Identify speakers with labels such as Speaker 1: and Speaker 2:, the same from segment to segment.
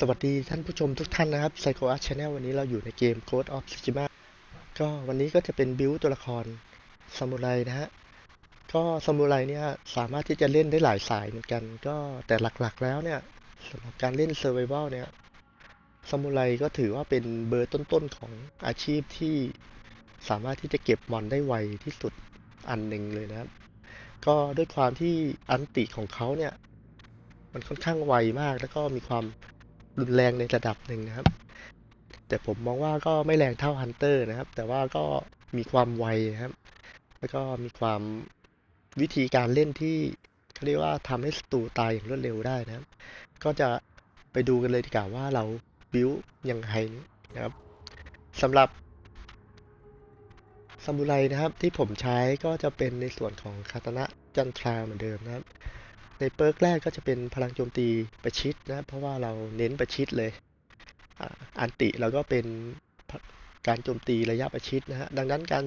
Speaker 1: สวัสดีท่านผู้ชมทุกท่านนะครับ Psycho Art Channel วันนี้เราอยู่ในเกม Code of Tsushima ก็วันนี้ก็จะเป็นบิวตัวละครซามูไรนะฮะ ก็ซามูไรเนี่ยสามารถที่จะเล่นได้หลายสายเหมือนกัน ก็แต่หลักๆแล้วเนี่ยสำหรับการเล่น Survival เนี่ยซามูไรก็ถือว่าเป็นเบอร์ต้นๆของอาชีพที่สามารถที่จะเก็บมอนได้ไวที่สุดอันหนึ่งเลยนะครับ ก็ด้วยความที่อันติของเขาเนี่ย มันค่อนข้างไวมากแล้วก็มีความ รุนแรงในระดับหนึ่งนะครับ แต่ผมมองว่าก็ไม่แรงเท่าฮันเตอร์นะครับ แต่ว่าก็มีความไวนะครับ แล้วก็มีความวิธีการเล่นที่เขาเรียกว่าทำให้ศัตรูตายอย่างรวดเร็วได้นะครับ ก็จะไปดูกันเลยดีกว่าว่าเราบิวยังไงนะครับสำหรับซามูไรนะครับที่ผมใช้ก็จะเป็นในส่วนของคาตานะจันทราเหมือนเดิมนะครับ ในเปิร์กแรกก็จะเป็นพลังโจมตีประชิดนะ เพราะว่าเราเน้นประชิดเลยอันติเราก็เป็นการโจมตีระยะประชิดนะฮะดังนั้นการ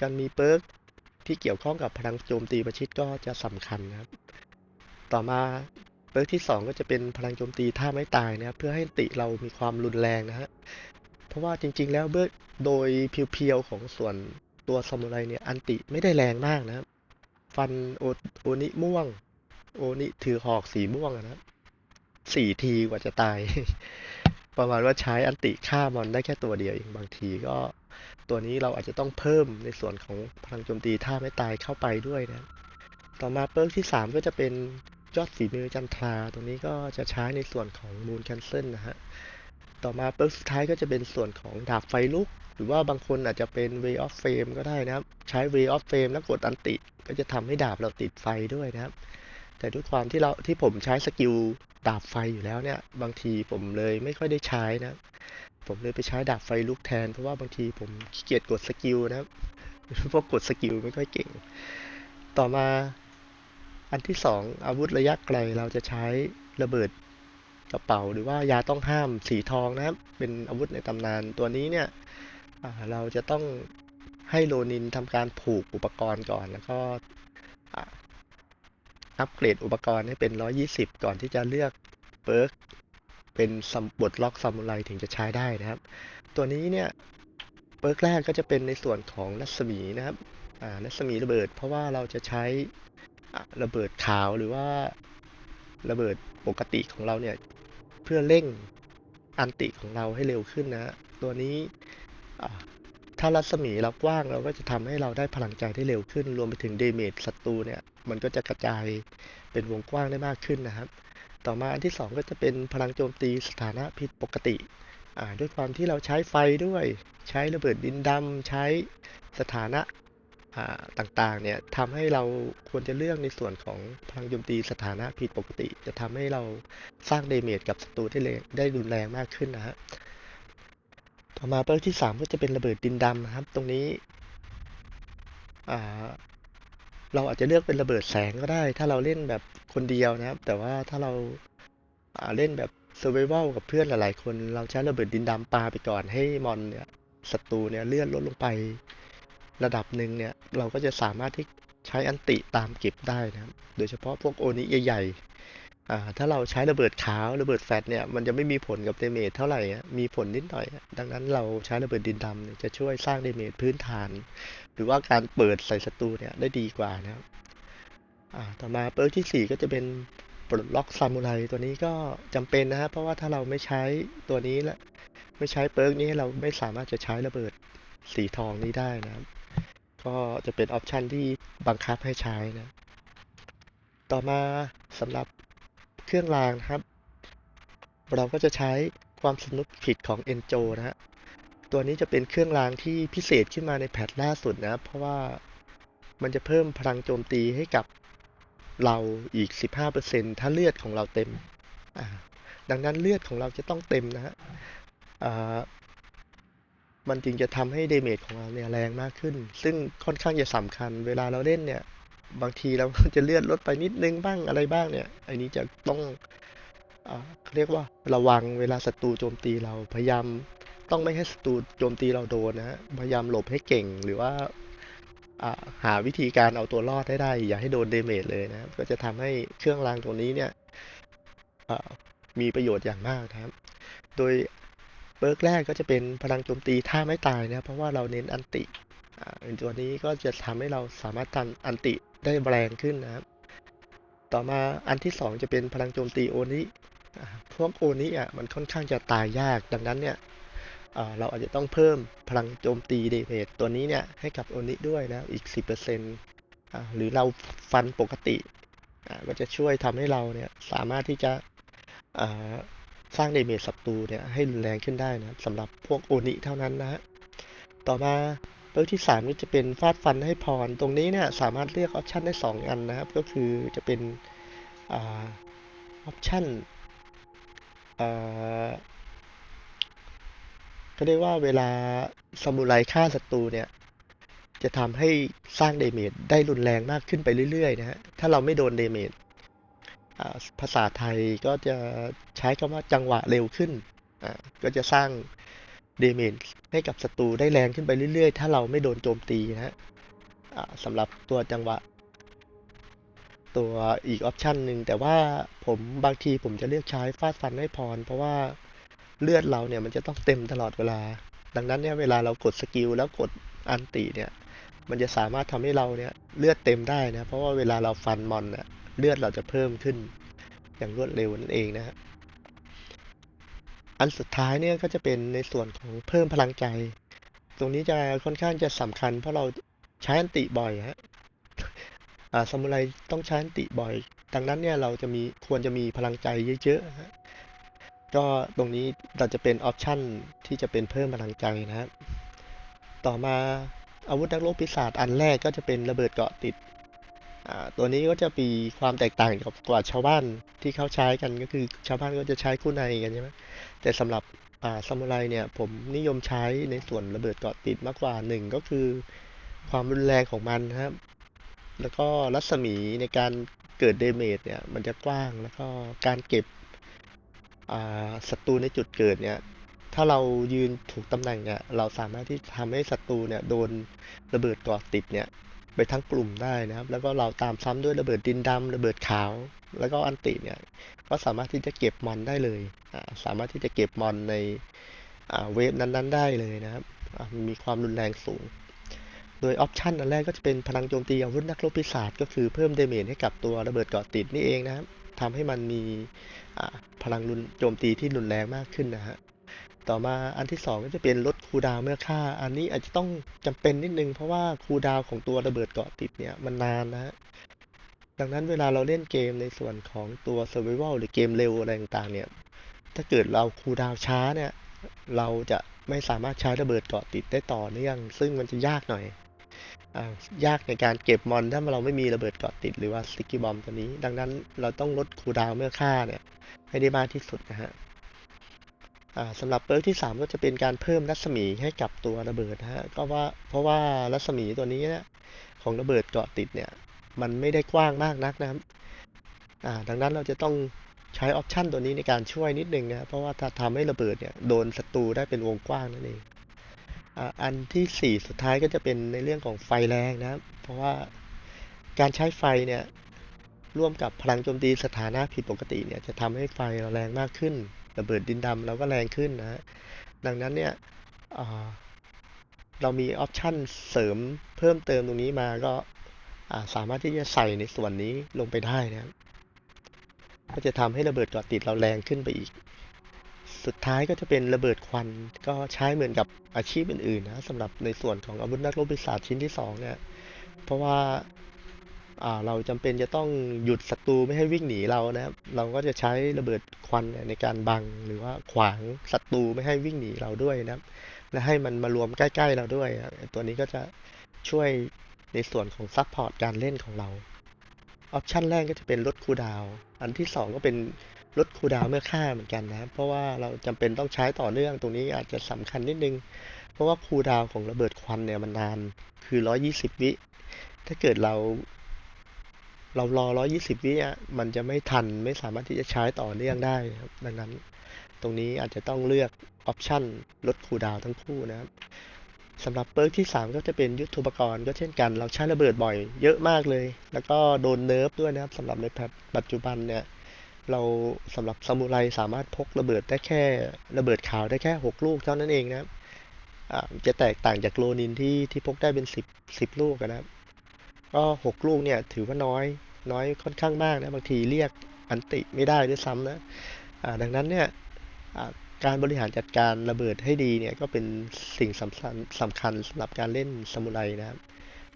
Speaker 1: การมีเปิร์กที่เกี่ยวข้องกับพลังโจมตีประชิดก็จะสำคัญนะครับ ต่อมาเปิร์กที่สองก็จะเป็นพลังโจมตีท่าไม่ตายนะครับเพื่อให้ติเรามีความรุนแรงนะฮะเพราะว่าจริง ๆ แล้วเบิร์กโดยเพียวๆของส่วนตัวซามูไรเนี่ยอันติไม่ได้แรงมากนะครับฟันโอโอนิม่วง โอ้นี่ถือหอกสีม่วงอะนะสี่ทีกว่าจะตาย ประมาณว่าใช้อันติฆ่ามอนได้แค่ตัวเดียวเองบางทีก็ ตัวนี้เราอาจจะต้องเพิ่มในส่วนของพลังโจมตีท่าไม่ตายเข้าไปด้วยนะ ต่อมาเปิร์กที่3ก็จะเป็นยอดฝีมือจันทราตรงนี้ก็จะใช้ในส่วนของมูนแคนเซิลนะฮะ ต่อมาเปิร์กสุดท้ายก็จะเป็นส่วนของดาบไฟลุก หรือว่าบางคนอาจจะเป็น Way of Flame ก็ได้นะครับ ใช้ Way of Flame แล้วกดอันติ ก็จะทำให้ดาบเราติดไฟด้วยนะครับ แต่ด้วยความที่เราที่ผมใช้สกิลดาบไฟอยู่แล้วเนี่ย บางทีผมเลยไม่ค่อยได้ใช้นะ ผมเลยไปใช้ดาบไฟลุกแทน เพราะว่าบางทีผมขี้เกียจกดสกิลนะครับพวกกดสกิลไม่ค่อยเก่ง ต่อมาอันที่สองอาวุธระยะไกลเราจะใช้ระเบิดกระเป๋าหรือว่ายาต้องห้ามสีทองนะครับ เป็นอาวุธในตำนานตัวนี้เนี่ยเราจะต้องให้โลนินทำการผูกอุปกรณ์ก่อน แล้วก็ อัปเกรดอุปกรณ์ให้เป็น 120 ก่อนที่จะเลือกเปิร์กเป็นซัมบทล็อกซามูไรถึงจะใช้ได้นะครับ ตัวนี้เนี่ยเปิร์กแรกก็จะเป็นในส่วนของรัศมีนะครับรัศมีระเบิด เพราะว่าเราจะใช้ระเบิดขาวหรือว่าระเบิดปกติของเราเนี่ยเพื่อเร่งอันติของเราให้เร็วขึ้นนะ ตัวนี้ ถ้ารัศมีเรากว้างเราก็จะทำให้เราได้พลังใจได้เร็วขึ้น รวมไปถึงเดเมจศัตรูเนี่ย มันก็จะกระจายเป็นวงกว้างได้มากขึ้นนะครับ ต่อมาอันที่ 2 ก็จะเป็นพลังโจมตีสถานะผิดปกติ ด้วยความที่เราใช้ไฟด้วย ใช้ระเบิดดินดำใช้สถานะต่างๆ เนี่ยทำให้เราควรจะเลือกในส่วนของพลังโจมตีสถานะผิดปกติ จะทำให้เราสร้างเดเมจกับศัตรูได้รงได้รุนแรงมากขึ้นนะฮะ ต่อมาเปิร์ที่3ก็จะเป็นระเบิดดินดำนะครับ ตรงนี้เราอาจจะเลือกเป็นระเบิดแสงก็ได้ ถ้าเราเล่นแบบคนเดียวนะครับ แต่ว่าถ้าเราาเล่นแบบ Survival กับเพื่อนหลายๆ คนเราใช้ระเบิดดินดำปาไปก่อนให้มอนเนี่ยศัตรูเนี่ยเลื่อนลดลงไประดับหนึ่งเนี่ย เราก็จะสามารถที่ใช้อันติตามเก็บได้นะครับ โดยเฉพาะพวกโอนิใหญ่ๆ ถ้าเราใช้ระเบิดขาวระเบิดแฟลชเนี่ยมันจะไม่มีผลกับเดเมจเท่าไหร่ มีผลนิดหน่อย ดังนั้นเราใช้ระเบิดดินดำเนี่ยจะช่วยสร้างเดเมจพื้นฐาน หรือว่าการเปิดใส่ศัตรูเนี่ยได้ดีกว่านะครับต่อมาเปิร์กที่ 4 ก็จะเป็นปลดล็อกซามูไรตัวนี้ก็จำเป็นนะครับเพราะว่าถ้าเราไม่ใช้ตัวนี้และไม่ใช้เปิร์กนี้เราไม่สามารถจะใช้ระเบิดสีทองนี้ได้นะครับก็จะเป็นออปชันที่บังคับให้ใช้นะ ต่อมาสำหรับ เครื่องรางนะครับ เราก็จะใช้ความสนุกผิดของ Enjo นะฮะตัวนี้จะเป็นเครื่องรางที่พิเศษขึ้นมาในแพทล่าสุดนะเพราะว่ามันจะเพิ่มพลังโจมตีให้กับเราอีก 15%ถ้าเลือดของเราเต็ม ดังนั้นเลือดของเราจะต้องเต็มนะฮะมันจึงจะทำให้เดเมจของเราเนี่ยแรงมากขึ้น ซึ่งค่อนข้างจะสำคัญ เวลาเราเล่นเนี่ย บางทีเราจะเลื่อดลดไปนิดนึงบ้างอะไรบ้างเนี่ยอันนี้จะต้องอเรียกว่าระวังเวลาศัตรูโจมตีเราพยายามต้องไม่ให้ศัตรูโจมตีเราโดนนะฮะพยายามหลบให้เก่งหรือว่าหาวิธีการเอาตัวรอดให้ได้ อย่าให้โดนเดเมจเลยนะก็จะทำให้เครื่องรางตัวนี้เนี่ยมีประโยชน์อย่างมากนะครับ โดยเบิร์กแรกก็จะเป็นพลังโจมตีท่าไม่ตายนะเพราะว่าเราเน้นอันติ อ่าตัวนี้ก็จะทำให้เราสามารถทำอันติได้แรงขึ้นนะครับ ต่อมาอันที่สองจะเป็นพลังโจมตีโอนิพวกโอนิอะมันค่อนข้างจะตายยากดังนั้นเนี่ยเราอาจจะต้องเพิ่มพลังโจมตีเดเมจตัวนี้เนี่ยให้กับโอนิด้วยนะอีก 10%อ่าหรือเราฟันปกติก็จะช่วยทำให้เราเนี่ยสามารถที่จะสร้างเดเมจศัตรูเนี่ยให้รุนแรงขึ้นได้นะสำหรับพวกโอนิเท่านั้นนะฮะต่อมา เปิร์ที่3ก็จะเป็นฟาดฟันให้พร ตรงนี้เนี่ยสามารถเลือกออปชันได้ 2 อันนะครับ ก็คือจะเป็นออปชันอ่าก็เรียกว่าเวลาซามูไรฆ่าศัตรูเนี่ย จะทำให้สร้างเดเมจได้รุนแรงมากขึ้นไปเรื่อยๆนะฮะ ถ้าเราไม่โดนเดเมจภาษาไทยก็จะใช้คำว่าจังหวะเร็วขึ้น ก็จะสร้าง เดเมจให้กับศัตรูได้แรงขึ้นไปเรื่อยๆ ถ้าเราไม่โดนโจมตีนะฮะสำหรับตัวจังหวะ ตัวอีกออปชันหนึ่งแต่ว่าผมบางทีผมจะเลือกใช้ฟาดฟันให้พร เพราะว่าเลือดเราเนี่ยมันจะต้องเต็มตลอดเวลา ดังนั้นเนี่ยเวลาเรากดสกิลแล้วกดอันติเนี่ย มันจะสามารถทำให้เราเนี่ยเลือดเต็มได้นะ เพราะว่าเวลาเราฟันมอนเนี่ยเลือดเราจะเพิ่มขึ้นอย่างรวดเร็วนั่นเองนะฮะ อันสุดท้ายเนี่ยก็จะเป็นในส่วนของเพิ่มพลังใจ ตรงนี้จะค่อนข้างจะสำคัญ เพราะเราใช้อันติบ่อยฮะอ่าซามูไรต้องใช้อันติบ่อย ดังนั้นเนี่ยเราจะมีควรจะมีพลังใจเยอะๆฮะก็ตรงนี้เราจะเป็นออปชันที่จะเป็นเพิ่มพลังใจนะครับ ต่อมาอาวุธนักโรบปีศาจอันแรกก็จะเป็นระเบิดเกาะติด ตัวนี้ก็จะมีความแตกต่างกับกว่าชาวบ้านที่เขาใช้กันก็คือชาวบ้านก็จะใช้คู่ในกันใช่ไหมแต่สำหรับอ่าซามูไรเนี่ยผมนิยมใช้ในส่วนระเบิดเกาะติดมากกว่าหนึ่งก็คือ ความรุนแรงของมันนะครับ แล้วก็รัศมีในการเกิดเดเมจเนี่ยมันจะกว้างแล้วก็การเก็บศัตรูในจุดเกิดเนี่ยถ้าเรายืนถูกตำแหน่งเนี่ยเราสามารถที่ทำให้ศัตรูเนี่ยโดนระเบิดเกาะติดเนี่ย ไปทั้งกลุ่มได้นะครับ แล้วก็เราตามซ้ำด้วยระเบิดดินดำระเบิดขาว แล้วก็อันติเนี่ยก็สามารถที่จะเก็บมอนได้เลยสามารถที่จะเก็บมอนในเวฟนั้นๆ ได้เลยนะครับมีความรุนแรงสูง โดยออปชันอันแรกก็จะเป็นพลังโจมตีอาวุธนักรบปีศาจก็คือเพิ่มเดเมจให้กับตัวระเบิดเกาะติดนี่เองนะครับทำให้มันมีพลังรุนโจมตีที่รุนแรงมากขึ้นนะฮะ ต่อมาอันที่สองก็จะเป็นลดคูดาวเมื่อฆ่า อันนี้อาจจะต้องจำเป็นนิดนึง เพราะว่าคูดาวของตัวระเบิดเกาะติดเนี่ยมันนานนะฮะดังนั้นเวลาเราเล่นเกมในส่วนของตัว Survival หรือเกมเร็วอะไรต่างๆเนี่ย ถ้าเกิดเราคูดาวช้าเนี่ย เราจะไม่สามารถใช้ระเบิดเกาะติดได้ต่อเนื่อง ซึ่งมันจะยากหน่อยยากในการเก็บมอนถ้าเราไม่มีระเบิดเกาะติดหรือว่าสติกกี้บอมตัวนี้ ดังนั้นเราต้องลดคูดาวเมื่อฆ่าเนี่ยให้ได้มากที่สุดนะฮะ สำหรับเปิร์กที่ 3 ก็จะเป็นการเพิ่มรัศมีให้กับตัวระเบิดฮะก็ว่าเพราะว่ารัศมีตัวนี้นของระเบิดเกาะติดเนี่ย มันไม่ได้กว้างมากนักนะครับดังนั้นเราจะต้องใช้ออปชันตัวนี้ในการช่วยนิดนึงนะเพราะว่าถ้าทำให้ระเบิดเนี่ยโดนศัตรูได้เป็นวงกว้างนั่นเองอันที่ 4 สุดท้ายก็จะเป็นในเรื่องของไฟแรงนะครับ เพราะว่าการใช้ไฟเนี่ยร่วมกับพลังโจมตีสถานะผิดปกติเนี่ยจะทำให้ไฟเราแรงมากขึ้น ระเบิดดินดำเราก็แรงขึ้นนะฮะดังนั้นเนี่ยเรามีออปชันเสริมเพิ่มเติมตรงนี้มาก็าสามารถที่จะใส่ในส่วนนี้ลงไปได้นะครับก็จะทำให้ระเบิดเกาะติดเราแรงขึ้นไปอีก สุดท้ายก็จะเป็นระเบิดควันก็ใช้เหมือนกับอาชีพอื่นๆนะสำหรับในส่วนของอาวุธนักรบปีศาจชิ้นที่สองเนี่ยเพราะว่า เราจำเป็นจะต้องหยุดศัตรูไม่ให้วิ่งหนีเรานะครับ เราก็จะใช้ระเบิดควันในการบังหรือว่าขวางศัตรูไม่ให้วิ่งหนีเราด้วยนะครับ และให้มันมารวมใกล้ ๆ เราด้วยตัวนี้ก็จะช่วยในส่วนของซัพพอร์ตการเล่นของเราออปชันแรกก็จะเป็นลดคูดาว อันที่สองก็เป็นลดคูดาวเมื่อฆ่าเหมือนกันนะ เพราะว่าเราจำเป็นต้องใช้ต่อเนื่องตรงนี้อาจจะสำคัญนิดนึง เพราะว่าคูดาวของระเบิดควันเนี่ยมันนานคือ 120 วิ ถ้าเกิดเรา เรารอ 120 วิอะมันจะไม่ทันไม่สามารถที่จะใช้ต่อเนื่องได้ครับดังนั้น ตรงนี้อาจจะต้องเลือกออปชันลดคูดาวทั้งคู่นะครับสำหรับเปิร์กที่ 3 ก็จะเป็นยุทโธปกรณ์ก็เช่นกัน เราใช้ระเบิดบ่อยเยอะมากเลย แล้วก็โดนเนิร์ฟด้วยนะครับสำหรับในแพปัจจุบันเนี่ยเราสำหรับซามูไรสามารถพกระเบิดได้แค่ระเบิดขาวได้แค่หกลูกเท่านั้นเองนะครับจะแตกต่างจากโรนินที่ที่พกได้เป็นสิบสิบลูกนะครับ ก็หกลูกเนี่ยถือว่าน้อยน้อยค่อนข้างมากนะบางทีเรียกอันติไม่ได้ด้วยซ้ำนะดังนั้นเนี่ยการบริหารจัดการระเบิดให้ดีเนี่ยก็เป็นสิ่งสำคัญสำคัญสำหรับการเล่นซามูไรนะครับ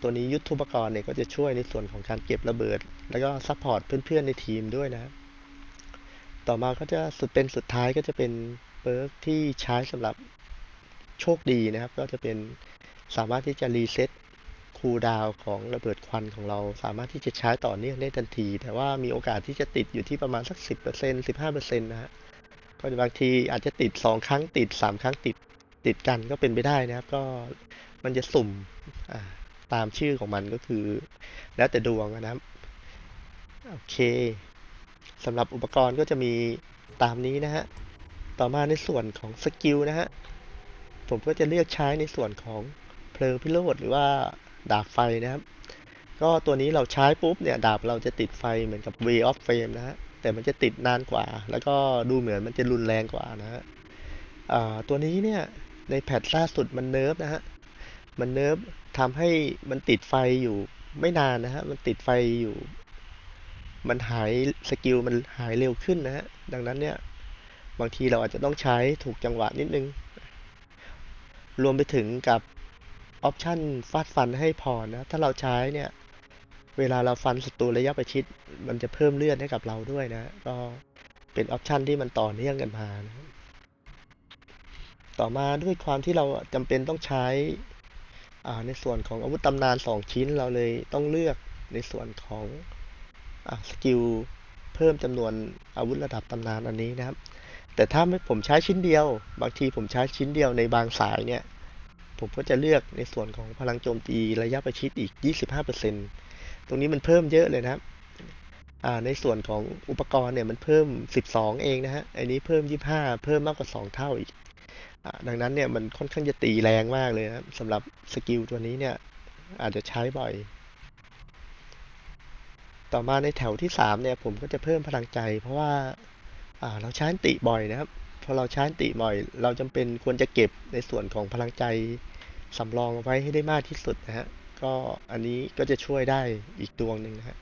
Speaker 1: ตัวนี้ยุทธุปกรณ์เนี่ยก็จะช่วยในส่วนของการเก็บระเบิด แล้วก็ซัพพอร์ตเพื่อนๆในทีมด้วยนะครับต่อมาก็จะสุดเป็นสุดท้ายก็จะเป็นเปิร์กที่ใช้สำหรับโชคดีนะครับ ก็จะเป็นสามารถที่จะรีเซ็ต คูลดาวของระเบิดควันของเราสามารถที่จะใช้ต่อเนื่องได้ทันที แต่ว่ามีโอกาสที่จะติดอยู่ที่ประมาณสัก 10% 15%นะฮะก็บางทีอาจจะติด 2 ครั้งติด 3 ครั้งติดติดกันก็เป็นไปได้นะครับ ก็มันจะสุ่มตามชื่อของมันก็คือ แล้วแต่ดวงนะครับโอเคสำหรับอุปกรณ์ก็จะมีตามนี้นะฮะต่อมาในส่วนของสกิลนะฮะผมก็จะเลือกใช้ในส่วนของเพลิงพิโรธหรือว่า ดาบไฟนะครับ ก็ตัวนี้เราใช้ปุ๊บเนี่ยดาบเราจะติดไฟเหมือนกับ Way of Flame นะฮะแต่มันจะติดนานกว่า แล้วก็ดูเหมือนมันจะรุนแรงกว่านะฮะตัวนี้เนี่ยในแพทล่าสุดมันเนิร์ฟนะฮะมันเนิร์ฟทำให้มันติดไฟอยู่ไม่นานนะฮะมันติดไฟอยู่ มันหายสกิลมันหายเร็วขึ้นนะฮะดังนั้นเนี่ยบางทีเราอาจจะต้องใช้ถูกจังหวะนิดนึง รวมไปถึงกับ ออปชันฟาดฟันให้พอนะ ถ้าเราใช้เนี่ย เวลาเราฟันศัตรูระยะประชิด มันจะเพิ่มเลือดให้กับเราด้วยนะ ก็เป็นออปชันที่มันต่อเนื่องกันมานะต่อมาด้วยความที่เราจำเป็นต้องใช้ในส่วนของอาวุธตำนาน2ชิ้นเราเลยต้องเลือกในส่วนของอสกิลเพิ่มจำนวนอาวุธระดับตำนานอันนี้นะครับ แต่ถ้าไม่ผมใช้ชิ้นเดียว บางทีผมใช้ชิ้นเดียวในบางสายเนี่ย ผมก็จะเลือกในส่วนของพลังโจมตีระยะประชิดอีก 25%ตรงนี้มันเพิ่มเยอะเลยนะครับในส่วนของอุปกรณ์เนี่ยมันเพิ่ม 12 เองนะฮะ อันนี้เพิ่ม 25 เพิ่มมากกว่า 2 เท่าอีกอดังนั้นเนี่ยมันค่อนข้างจะตีแรงมากเลยนะครับสำหรับสกิลตัวนี้เนี่ยอาจจะใช้บ่อย ต่อมาในแถวที่ 3 เนี่ยผมก็จะเพิ่มพลังใจ เพราะว่าเราใช้ติบ่อยนะครับ พอเราใช้อันติบ่อย เราจำเป็นควรจะเก็บในส่วนของพลังใจสำรองเอาไว้ให้ได้มากที่สุดนะฮะ ก็อันนี้ก็จะช่วยได้อีกดวงหนึ่งนะฮะ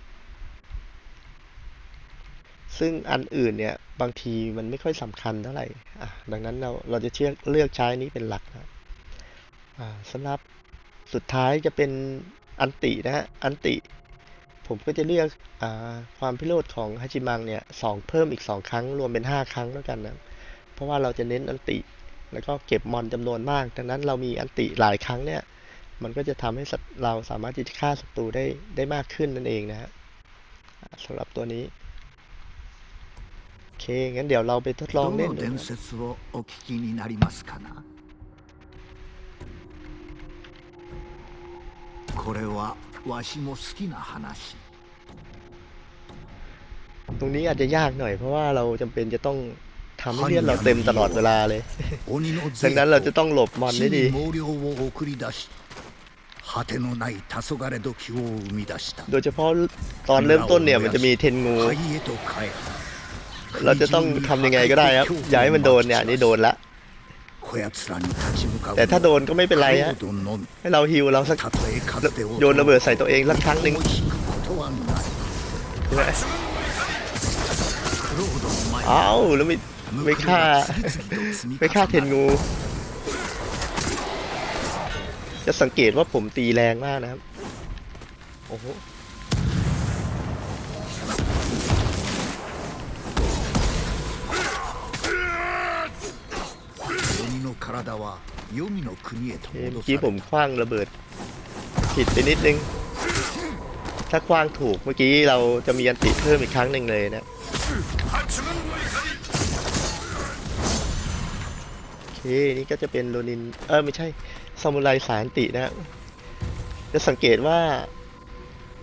Speaker 1: ซึ่งอันอื่นเนี่ยบางทีมันไม่ค่อยสำคัญเท่าไหร่อะดังนั้นเราเราจะเชื่อเลือกใช้นี้เป็นหลักนะอ่าสำหรับสุดท้ายจะเป็นอันตินะฮะ อันติ ผมก็จะเลือกอความพิโรธของฮาจิมังเนี่ยสองเพิ่มอีกสองครั้ง รวมเป็นห้าครั้งแล้วกันนะ เพราะว่าเราจะเน้นอันติ แล้วก็เก็บมอนจำนวนมาก ดังนั้นเรามีอันติหลายครั้งเนี่ย มันก็จะทำให้ศัตรูเราสามารถที่จะฆ่าศัตรูได้ได้มากขึ้นนั่นเองนะฮะอ่าสำหรับตัวนี้ โอเค งั้นเดี๋ยวเราไปทดลอง
Speaker 2: ど
Speaker 1: เล่น
Speaker 2: の
Speaker 1: ดู
Speaker 2: 伝
Speaker 1: นะ
Speaker 2: 説をお聞きになりますかなこれはわしも好きな話
Speaker 1: ตรงนี้อาจจะยากหน่อยเพราะว่าเราจำเป็นจะต้อง ทำให้เลือดเราเต็มตลอดเวลาเลยดังนั้นเราจะต้องหลบมอนได้ดีโดยเฉพาะตอนเริ่มต้นเนี่ยมันจะมีเทนงู เราจะต้องทำยังไงก็ได้ครับอย่าให้มันโดนเนี่ยนี่โดนละแต่ถ้าโดนก็ไม่เป็นไรฮะให้เราฮิวเราสักโยนระเบิดใส่ตัวเองสักครั้งหนึ่ง
Speaker 2: เอา
Speaker 1: แล้วมี ไปฆ่าไปฆ่าเทนงู จะสังเกตว่าผมตีแรงมากนะครับ โอ้โหเมื่อกี้ผมคว้างระเบิด ผิดไปนิดนึง ถ้าคว้างถูกเมื่อกี้เราจะมีอันติเพิ่มอีกครั้งหนึ่งเลยนะ นี่ก็จะเป็นโรนิน เออไม่ใช่ซามูไรสายอันตินะ จะสังเกตว่า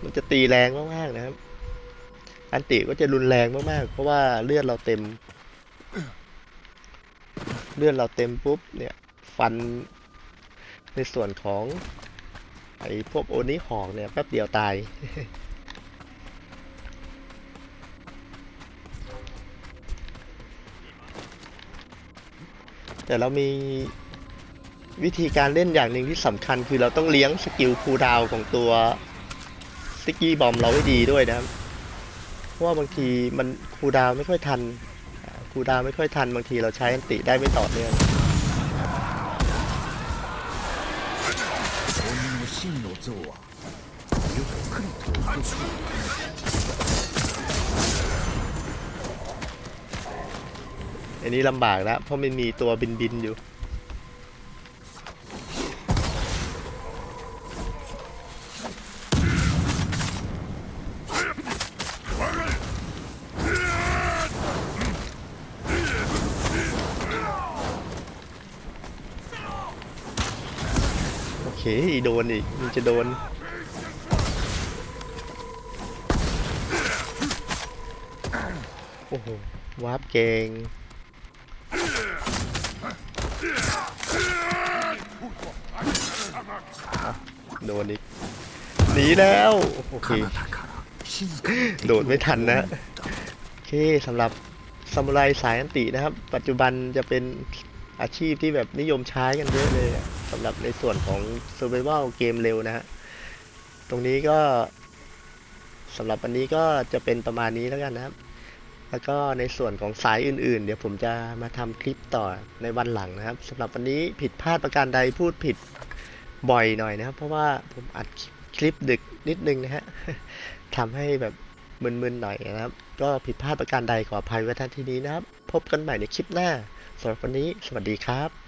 Speaker 1: มันจะตีแรงมากๆนะครับ อันติก็จะรุนแรงมากๆ เพราะว่าเลือดเราเต็ม เลือดเราเต็มปุ๊บเนี่ย ฟัน ในส่วนของ ไอ้พวกโอนิหอกเนี่ยแป๊บเดียวตาย แต่เรามีวิธีการเล่นอย่างหนึ่งที่สำคัญคือเราต้องเลี้ยงสกิลคูลดาวของตัวสกี้บอมเราให้ดีด้วยนะครับ เพราะว่าบางทีมันคูลดาวไม่ค่อยทันคูลดาวไม่ค่อยทันบางทีเราใช้อันติได้ไม่ต่อเนื่อง อันนี้ลำบากแล้วเพราะมันมีตัวบินบินอยู่ โอเคโดนอีกมันจะโดนโอ้โหวาร์ปเก่ง โดนอีกหนีแล้วโอเคโดดไม่ทันนะโอเคสำหรับซามูไรสายอันตินะครับ ปัจจุบันจะเป็นอาชีพที่แบบนิยมใช้กันเยอะเลยสำหรับในส่วนของเซอร์ i เ a ลเกมเร็วนะฮะตรงนี้ก็สำหรับวันนี้ก็จะเป็นประมาณนี้แล้วกันนะครับ แล้วก็ในส่วนของสายอื่น ๆ เดี๋ยวผมจะมาทำคลิปต่อในวันหลังนะครับสำหรับวันนี้ผิดพลาดประการใดพูดผิด บ่อยหน่อยนะครับ เพราะว่าผมอัดคลิปดึกนิดนึงนะฮะทำให้แบบมึนๆหน่อยนะครับ ก็ผิดพลาดประการใดขออภัยไว้ท่านที่นี้นะครับ พบกันใหม่ในคลิปหน้าสำหรับวันนี้ สวัสดีครับ